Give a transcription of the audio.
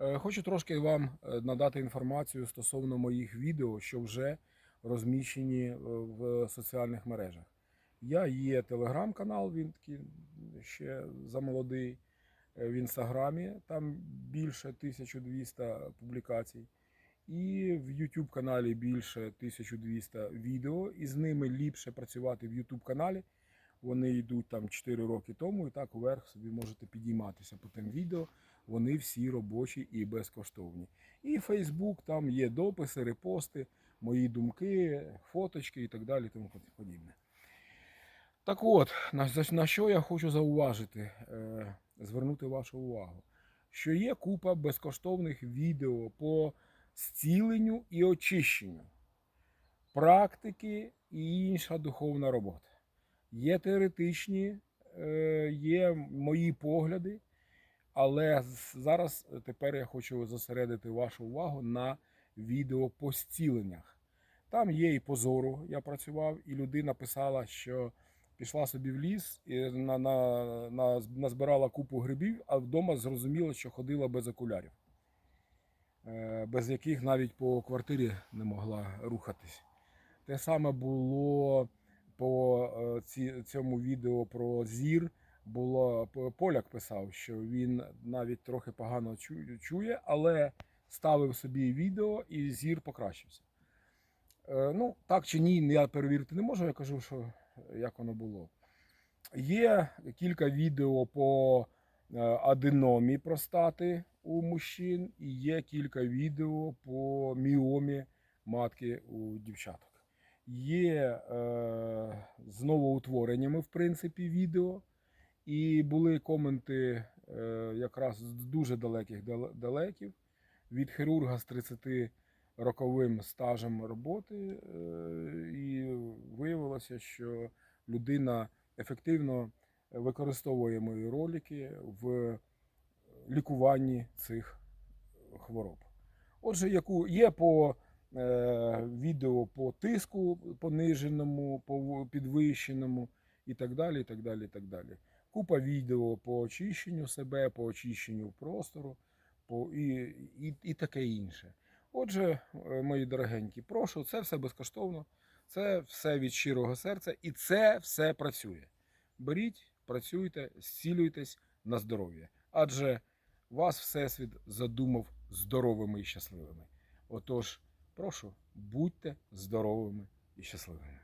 Е, Хочу трошки вам е, надати інформацію стосовно моїх відео, що вже розміщені е, в соціальних мережах. Я є телеграм-канал, він такий ще замолодий. В інстаграмі там більше 1200 публікацій. І в YouTube каналі більше 1200 відео, і з ними ліпше працювати в YouTube каналі. Вони йдуть там 4 роки тому, і так уверх собі можете підійматися по тим відео. Вони всі робочі і безкоштовні. І Facebook, там є дописи, репости, мої думки, фоточки і так далі. Тому подібне. Так от, на, на що я хочу зауважити, е, звернути вашу увагу, що є купа безкоштовних відео по зціленню і очищенню, практики і інша духовна робота. Є теоретичні, е, є мої погляди, але зараз е, тепер я хочу зосередити вашу увагу на відео по зціленнях. Там є і позору, я працював, і людина писала, що пішла собі в ліс і на, на, на, назбирала купу грибів, а вдома зрозуміла, що ходила без окулярів, е, без яких навіть по квартирі не могла рухатись. Те саме було по е, цьому відео про зір. Було поляк писав, що він навіть трохи погано чує, але ставив собі відео і зір покращився. Е, Ну, так чи ні, я перевірити не можу. Я кажу, що як воно було. Є кілька відео по е, аденомі простати у мужчин, і є кілька відео по міомі матки у дівчаток. Є е, з новоутвореннями, в принципі, відео. І були коменти е, якраз з дуже далеких дал- далеків від хірурга з 30 роковим стажем роботи, е, і виявилося, що людина ефективно використовує мої ролики в лікуванні цих хвороб. Отже, яку є по відео по тиску пониженому, по підвищеному і так далі. і так далі, і так далі. Купа відео по очищенню себе, по очищенню простору по, і, і, і таке інше. Отже, е, мої дорогенькі, прошу, це все безкоштовно, це все від щирого серця, і це все працює. Беріть, працюйте, зцілюйтесь на здоров'я. Адже вас Всесвіт задумав здоровими і щасливими. Отож, прошу, будьте здоровими і щасливими.